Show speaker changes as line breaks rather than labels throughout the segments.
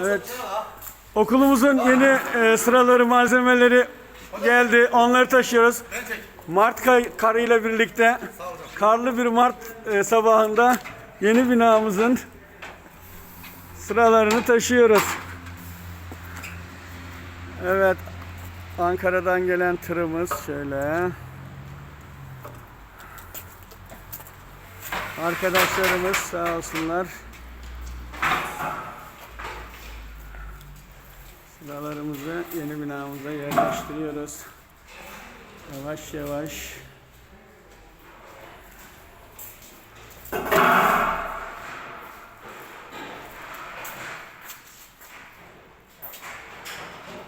Evet. Okulumuzun yeni e, sıraları, malzemeleri geldi. Onları taşıyoruz. Mart karıyla birlikte karlı bir Mart e, sabahında yeni binamızın sıralarını taşıyoruz. Evet. Ankara'dan gelen tırımız şöyle. Arkadaşlarımız sağ olsunlar. Sıralarımızı yeni binamıza yerleştiriyoruz. Yavaş yavaş.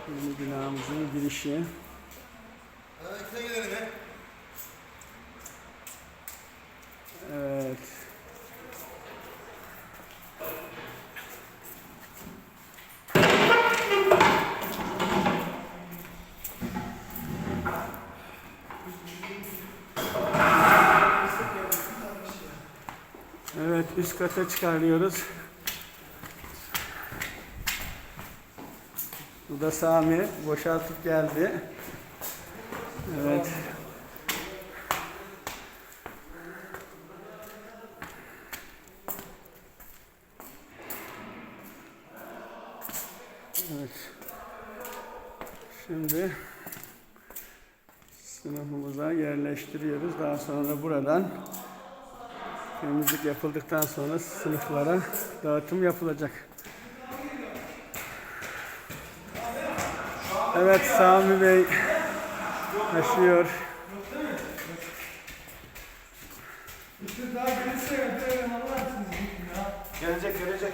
Yeni binamızın girişi. Evet. Evet, üst kata çıkarıyoruz. Bu da Sami boşaltıp geldi. Evet. Evet. Şimdi sınıfımıza yerleştiriyoruz. Daha sonra buradan temizlik yapıldıktan sonra sınıflara dağıtım yapılacak. Evet Sami Bey taşıyor.
Gelecek gelecek.